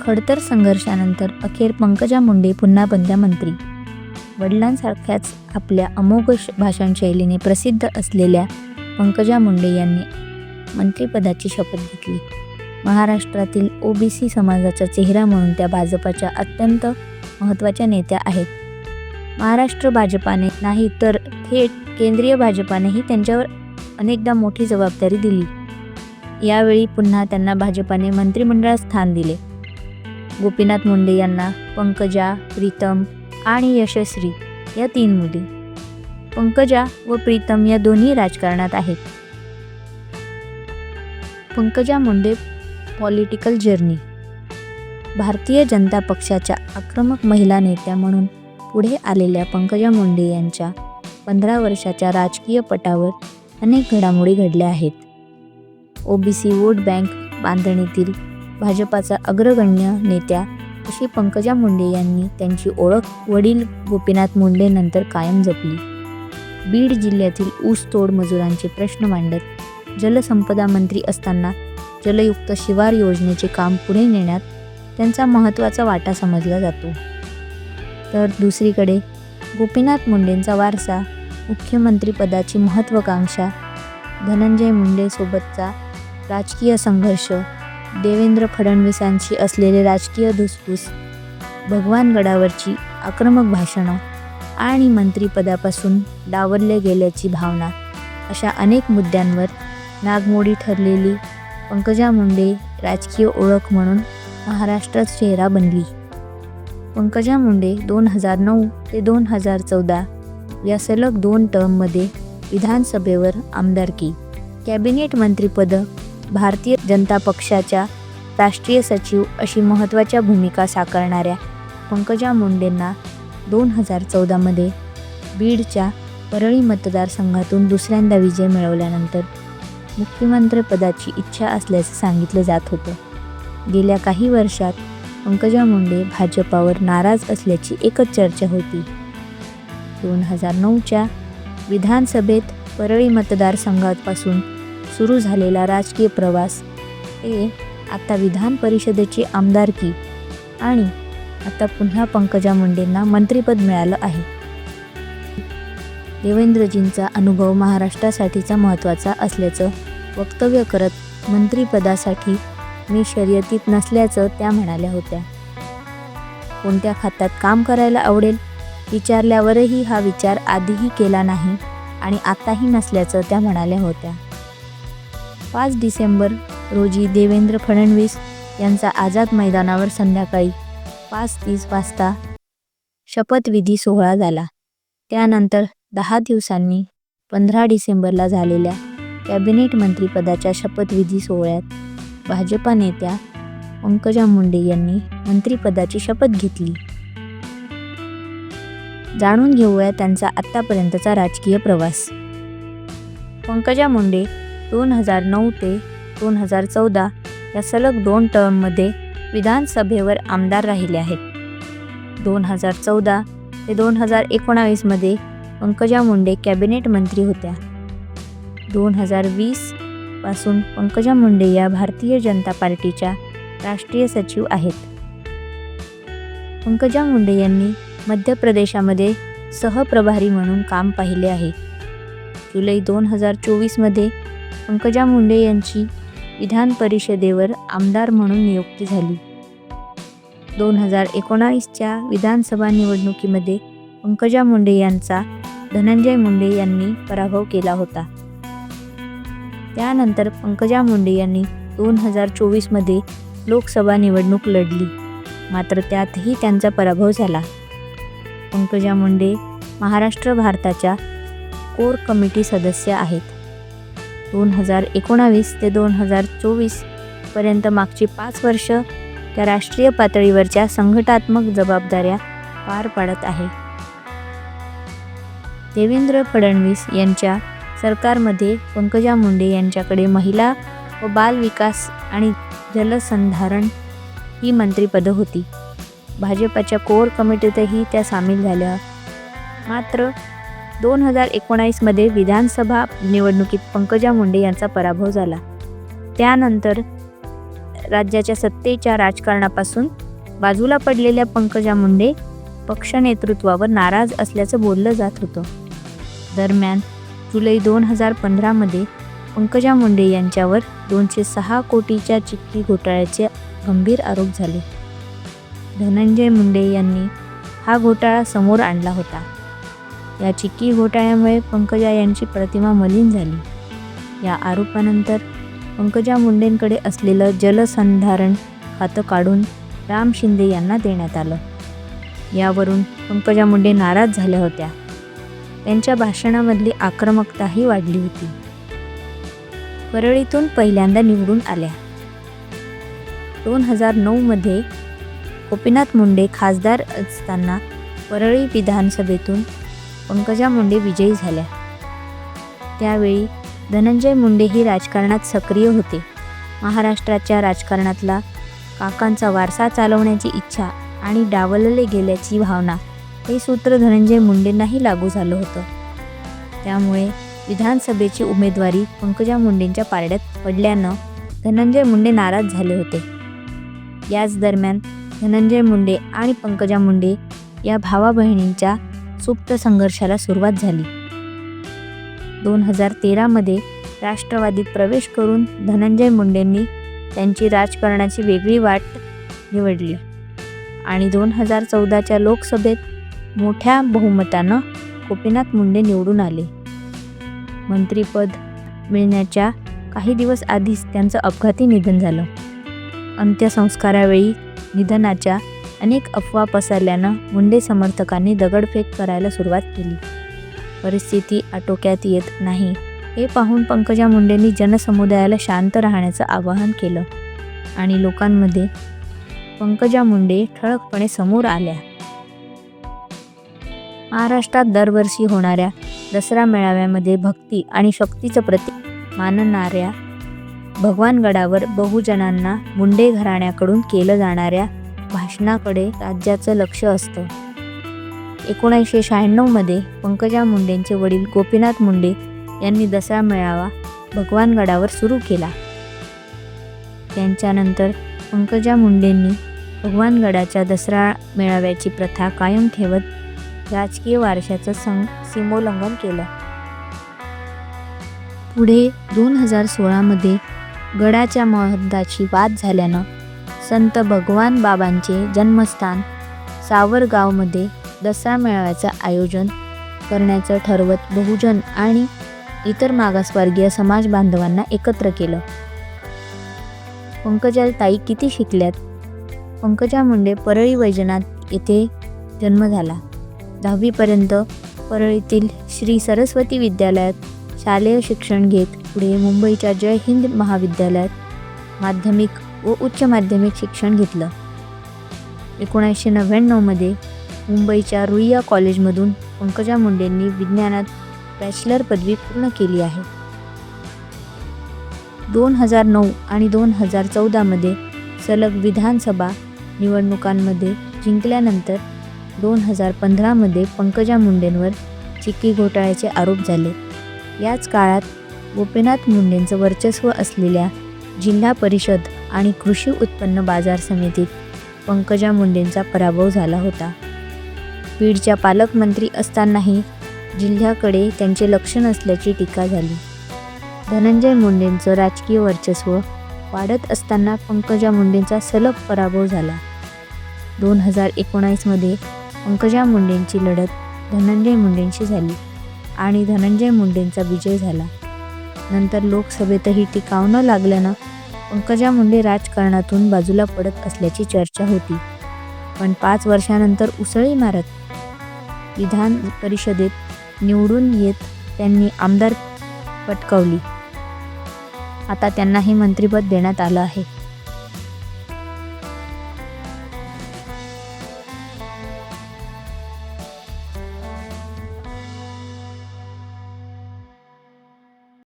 खडतर संघर्षानंतर अखेर पंकजा मुंडे पुन्हा बनल्या मंत्री. वडिलांसारख्याच आपल्या अमोघ श- भाषणशैलीने प्रसिद्ध असलेल्या पंकजा मुंडे यांनी मंत्रिपदाची शपथ घेतली. महाराष्ट्रातील ओबीसी समाजाचा चेहरा म्हणून त्या भाजपाच्या अत्यंत महत्त्वाच्या नेत्या आहेत. महाराष्ट्र भाजपाने नाही तर थेट केंद्रीय भाजपानेही त्यांच्यावर अनेकदा मोठी जबाबदारी दिली. यावेळी पुन्हा त्यांना भाजपाने मंत्रिमंडळात स्थान दिले. गोपीनाथ मुंडे यांना पंकजा प्रीतम आणि यशस्वी या तीन मुली. पंकजा व प्रीतम या दोन्ही राजकारणात आहेत. Pankaja Munde political journey. भारतीय जनता पक्षाच्या आक्रमक महिला नेत्या म्हणून पुढे आलेल्या पंकजा मुंडे यांच्या पंधरा वर्षाच्या राजकीय पटावर अनेक घडामोडी घडल्या आहेत. ओबीसी वोट बँक बांधणीतील भाजपाचा अग्रगण्य नेत्या अशी पंकजा मुंडे यांनी त्यांची ओळख वडील गोपीनाथ मुंडे नंतर कायम जपली. बीड जिल्ह्यातील ऊसतोड मजुरांचे प्रश्न मांडत जलसंपदा मंत्री असताना जलयुक्त शिवार योजनेचे काम पुढे नेण्यात त्यांचा महत्त्वाचा वाटा समजला जातो. तर दुसरीकडे गोपीनाथ मुंडेंचा वारसा मुख्यमंत्रीपदाची महत्त्वाकांक्षा धनंजय मुंडेसोबतचा राजकीय संघर्ष देवेंद्र फडणवीसांशी असलेले राजकीय धुसफूस भगवानगडावरची आक्रमक भाषणं आणि मंत्रिपदापासून डावरले गेल्याची भावना अशा अनेक मुद्द्यांवर नागमोडी ठरलेली पंकजा मुंडे राजकीय ओळख म्हणून महाराष्ट्रात चेहरा बनली. पंकजा मुंडे दोन हजार नऊ ते दोन हजार चौदा या सलग दोन टर्ममध्ये विधानसभेवर आमदारकी कॅबिनेट मंत्रिपद भारतीय जनता पक्षाच्या राष्ट्रीय सचिव अशी महत्त्वाच्या भूमिका साकारणाऱ्या पंकजा मुंडेंना दोन हजार चौदामध्ये बीडच्या परळी मतदारसंघातून दुसऱ्यांदा विजय मिळवल्यानंतर मुख्यमंत्रीपदाची इच्छा असल्याचं सांगितलं जात होतं. गेल्या काही वर्षात पंकजा मुंडे भाजपावर नाराज असल्याची एकच चर्चा होती. दोन हजार नऊच्या विधानसभेत परळी मतदारसंघापासून सुरू झालेला राजकीय प्रवास. हे आता विधान परिषदेची आमदारकी आणि आता पुन्हा पंकजा मुंडेंना मंत्रिपद मिळालं आहे. देवेंद्रजींचा अनुभव महाराष्ट्रासाठीचा महत्त्वाचा असल्याचं वक्तव्य करत मंत्रिपदासाठी मी शर्यतीत नसल्याचं त्या म्हणाल्या होत्या. कोणत्या खात्यात काम करायला आवडेल? विचारल्यावरही हा विचार आधीही केला नाही आणि आताही नसल्याचं त्या म्हणाल्या होत्या. पाच डिसेंबर रोजी देवेंद्र फडणवीस यांचा आझाद मैदानावर संध्याकाळी पाच तीस वाजता शपथविधी सोहळा झाला. त्यानंतर दहा दिवसांनी पंधरा डिसेंबरला झालेल्या कॅबिनेट मंत्रीपदाच्या शपथविधी सोहळ्यात भाजपा नेत्या पंकजा मुंडे यांनी मंत्रिपदाची शपथ घेतली. जाणून घेऊया त्यांचा आत्तापर्यंतचा राजकीय प्रवास. पंकजा मुंडे दोन हजार नऊ ते दोन हजार चौदा या सलग दोन टर्ममध्ये विधानसभेवर आमदार राहिले आहेत. दोन हजार चौदा ते दोन हजार एकोणावीसमध्ये पंकजा मुंडे कॅबिनेट मंत्री होत्या. दोन हजार वीसपासून पंकजा मुंडे या भारतीय जनता पार्टीच्या राष्ट्रीय सचिव आहेत. पंकजा मुंडे यांनी मध्य प्रदेशामध्ये सहप्रभारी म्हणून काम पाहिले आहे. जुलै दोन हजार चोवीसमध्ये पंकजा मुंडे यांची विधान परिषदेवर आमदार म्हणून नियुक्ती झाली. दोन हजार एकोणावीसच्या विधानसभा निवडणुकीमध्ये पंकजा मुंडे यांचा धनंजय मुंडे यांनी पराभव केला होता. त्यानंतर पंकजा मुंडे यांनी दोन हजार चोवीसमध्ये लोकसभा निवडणूक लढली. मात्र त्यातही त्यांचा पराभव झाला. पंकजा मुंडे महाराष्ट्र भारताच्या कोर कमिटी सदस्य आहेत. दोन हजार एकोणावीस ते दोन हजार चोवीसपर्यंत मागची पाच वर्ष त्या राष्ट्रीय पातळीवरच्या संघटात्मक जबाबदाऱ्या पार पाडत आहे. देवेंद्र फडणवीस यांच्या सरकारमध्ये पंकजा मुंडे यांच्याकडे महिला व बाल विकास आणि जलसंधारण ही मंत्रिपदं होती. भाजपाच्या कोर कमिटीतही त्या सामील झाल्या. मात्र दोन हजार एकोणावीसमध्ये विधानसभा निवडणुकीत पंकजा मुंडे यांचा पराभव झाला. त्यानंतर राज्याच्या सत्तेच्या राजकारणापासून बाजूला पडलेल्या पंकजा मुंडे पक्ष नेतृत्वावर नाराज असल्याचं बोललं जात होतं. दरम्यान जुलै दोन हजार पंधरामध्ये पंकजा मुंडे यांच्यावर दोनशे सहा कोटीच्या चिक्की घोटाळ्याचे गंभीर आरोप झाले. धनंजय मुंडे यांनी हा घोटाळा समोर आणला होता. या चिक्की घोटाळ्यामुळे पंकजा यांची प्रतिमा मलिन झाली. या आरोपानंतर पंकजा मुंडेंकडे असलेलं जलसंधारण खातं काढून राम शिंदे यांना देण्यात आलं. यावरून पंकजा मुंडे नाराज झाल्या होत्या. त्यांच्या भाषणामधली आक्रमकताही वाढली होती. परळीतून पहिल्यांदा निवडून आल्या. दोन हजार नऊमध्ये गोपीनाथ मुंडे खासदार असताना परळी विधानसभेतून पंकजा मुंडे विजयी झाल्या. त्यावेळी धनंजय मुंडे ही राजकारणात सक्रिय होते. महाराष्ट्राच्या राजकारणातला काकांचा वारसा चालवण्याची इच्छा आणि डावलले गेल्याची भावना हे सूत्र धनंजय मुंडेंनाही लागू झालं होतं. त्यामुळे विधानसभेची उमेदवारी पंकजा मुंडेंच्या पारड्यात पडल्यानं धनंजय मुंडे नाराज झाले होते. याच दरम्यान धनंजय मुंडे आणि पंकजा मुंडे या भावा बहिणींच्या सुप्त संघर्षाला सुरुवात झाली. दोन हजार तेरामध्ये राष्ट्रवादीत प्रवेश करून धनंजय मुंडेंनी त्यांची राजकारणाची वेगळी वाट निवडली आणि दोन हजार चौदाच्या लोकसभेत मोठ्या बहुमतानं गोपीनाथ मुंडे निवडून आले. मंत्रीपद मिळण्याच्या काही दिवस आधीच त्यांचं अपघाती निधन झालं. अंत्यसंस्कारावेळी निधनाच्या अनेक अफवा पसरल्यानं मुंडे समर्थकांनी दगडफेक करायला सुरुवात केली. परिस्थिती आटोक्यात येत नाही हे पाहून पंकजा मुंडेंनी जनसमुदायाला शांत राहण्याचं आवाहन केलं आणि लोकांमध्ये पंकजा मुंडे ठळकपणे समोर आल्या. महाराष्ट्रात दरवर्षी होणाऱ्या दसरा मेळाव्यामध्ये भक्ती आणि शक्तीचं प्रतीक मानणाऱ्या भगवानगडावर बहुजनांना मुंडे घराण्याकडून केलं जाणाऱ्या भाषणाकडे राज्याचं लक्ष असतं. एकोणीसशे शहाण्णवमध्ये पंकजा मुंडेंचे वडील गोपीनाथ मुंडे यांनी दसरा मेळावा भगवानगडावर सुरू केला. त्यांच्यानंतर पंकजा मुंडेंनी भगवानगडाच्या दसरा मेळाव्याची प्रथा कायम ठेवत राजकीय वारशाचं सं सीमोल्लंघन केलं. पुढे दोन हजार सोळामध्ये गडाच्या महत्त्वाची वाद झाल्यानं संत भगवान बाबांचे जन्मस्थान सावरगावमध्ये दसरा मेळाव्याचं आयोजन करण्याचं ठरवत बहुजन आणि इतर मागासवर्गीय समाज बांधवांना एकत्र केलं. पंकजा ताई किती शिकल्यात? पंकजा मुंडे परळी वैजनाथ येथे जन्म झाला. दहावीपर्यंत परळीतील श्री सरस्वती विद्यालयात शालेय शिक्षण घेत पुढे मुंबईच्या जय हिंद महाविद्यालयात माध्यमिक व उच्च माध्यमिक शिक्षण घेतलं. एकोणीसशे नव्याण्णवमध्ये मुंबईच्या रुईया कॉलेजमधून पंकजा मुंडेंनी विज्ञानात बॅचलर पदवी पूर्ण केली आहे. दोन हजार नऊ आणि दोन हजार चौदामध्ये सलग विधानसभा निवडणुकांमध्ये जिंकल्यानंतर दोन हजार पंधरामध्ये पंकजा मुंडेंवर चिक्की घोटाळ्याचे आरोप झाले. याच काळात गोपीनाथ मुंडेंचं वर्चस्व असलेल्या जिल्हा परिषद आणि कृषी उत्पन्न बाजार समितीत पंकजा मुंडेंचा पराभव झाला होता. बीडच्या पालकमंत्री असतानाही जिल्ह्याकडे त्यांचे लक्ष नसल्याची टीका झाली. धनंजय मुंडेंचं राजकीय वर्चस्व वाढत असताना पंकजा मुंडेंचा सलग पराभव झाला. दोन हजार एकोणावीसमध्ये पंकजा मुंडेंची लढत धनंजय मुंडेंशी झाली आणि धनंजय मुंडेंचा विजय झाला. नंतर लोकसभेतही टिकावणं लागल्यानं पंकजा मुंडे राजकारणातून बाजूला पडत असल्याची चर्चा होती. पण पाच वर्षानंतर उसळी मारत विधान परिषदेत निवडून येत त्यांनी आमदार पटकावली. आता त्यांना हे मंत्रिपद देण्यात आलं आहे.